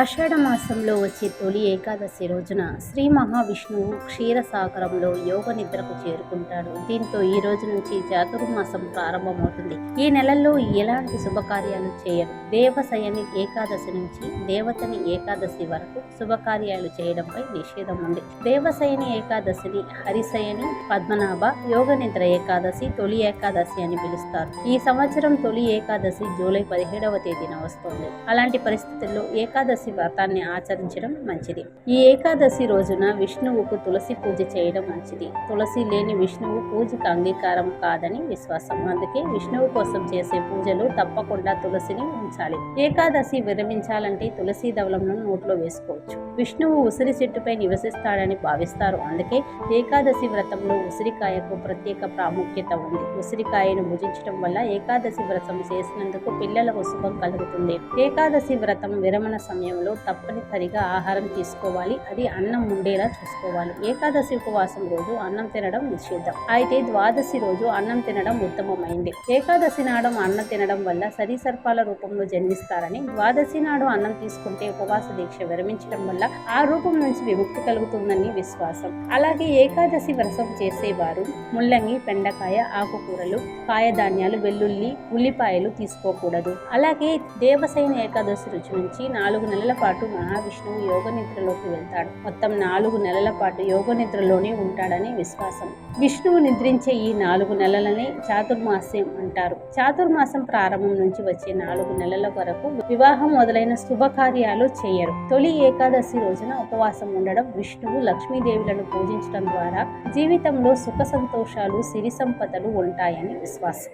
ఆషాఢమాసంలో వచ్చే తొలి ఏకాదశి రోజున శ్రీ మహావిష్ణువు క్షీరసాగరంలో యోగ నిద్రకు చేరుకుంటాడు. దీంతో ఈ రోజు నుంచి చాతుర్మాసం ప్రారంభమవుతుంది. ఈ నెలల్లో ఎలాంటి శుభకార్యాలు చేయరు. దేవశయని ఏకాదశి నుంచి దేవతని ఏకాదశి వరకు శుభకార్యాలు చేయడంపై నిషేధం ఉంది. దేవశయని ఏకాదశిని హరిశయని పద్మనాభ యోగ నిద్ర ఏకాదశి తొలి ఏకాదశి అని పిలుస్తారు. ఈ సంవత్సరం తొలి ఏకాదశి జూలై పదిహేడవ తేదీన వస్తుంది. అలాంటి పరిస్థితుల్లో ఏకాదశి వ్రతాన్ని ఆచరించడం మంచిది. ఈ ఏకాదశి రోజున విష్ణువుకు తులసి పూజ చేయడం మంచిది. తులసి లేని విష్ణువు పూజకు అంగీకారం కాదని విశ్వాసం. అందుకే విష్ణువు కోసం చేసే పూజలు తప్పకుండా తులసిని ఉంచాలి. ఏకాదశి విరమించాలంటే తులసి దవలంను నోట్లో వేసుకోవచ్చు. విష్ణువు ఉసిరి చెట్టుపై నివసిస్తాడని భావిస్తారు. అందుకే ఏకాదశి వ్రతంలో ఉసిరికాయకు ప్రత్యేక ప్రాముఖ్యత ఉంది. ఉసిరికాయను భుజించడం వల్ల ఏకాదశి వ్రతం చేసినందుకు పిల్లలకు శుభం కలుగుతుంది. ఏకాదశి వ్రతం విరమణ సమయం సమయంలో తప్పనిసరిగా ఆహారం తీసుకోవాలి. అది అన్నం ఉండేలా చూసుకోవాలి. ఏకాదశి ఉపవాసం రోజు అన్నం తినడం నిషేధం అయితే ద్వాదశి రోజు అన్నం తినడం ఉత్తమమైంది. ఏకాదశి నాడు అన్నం తినడం వల్ల సరీసర్పాల రూపంలో జన్మిస్తారని ద్వాదశి నాడు అన్నం తీసుకుంటే ఉపవాస దీక్ష విరమించడం వల్ల ఆ రూపం నుంచి విముక్తి కలుగుతుందని విశ్వాసం. అలాగే ఏకాదశి వ్రసం చేసేవారు ముల్లంగి బెండకాయ ఆకుకూరలు కాయధాన్యాలు వెల్లుల్లి ఉల్లిపాయలు తీసుకోకూడదు. అలాగే దేవసైన ఏకాదశి రుచి నుంచి నాలుగు నెలల పాటు మహావిష్ణువు యోగ నిద్రలోకి వెళ్తాడు. మొత్తం నాలుగు నెలల పాటు యోగ నిద్రలోనే ఉంటాడని విశ్వాసం. విష్ణువు నిద్రించే ఈ నాలుగు నెలలనే చాతుర్మాస్యం అంటారు. చాతుర్మాసం ప్రారంభం నుంచి వచ్చే నాలుగు నెలల వరకు వివాహం మొదలైన శుభకార్యాలు చేయరు. తొలి ఏకాదశి రోజున ఉపవాసం ఉండడం విష్ణువు లక్ష్మీదేవులను పూజించడం ద్వారా జీవితంలో సుఖ సంతోషాలు సిరి సంపదలు ఉంటాయని విశ్వాసం.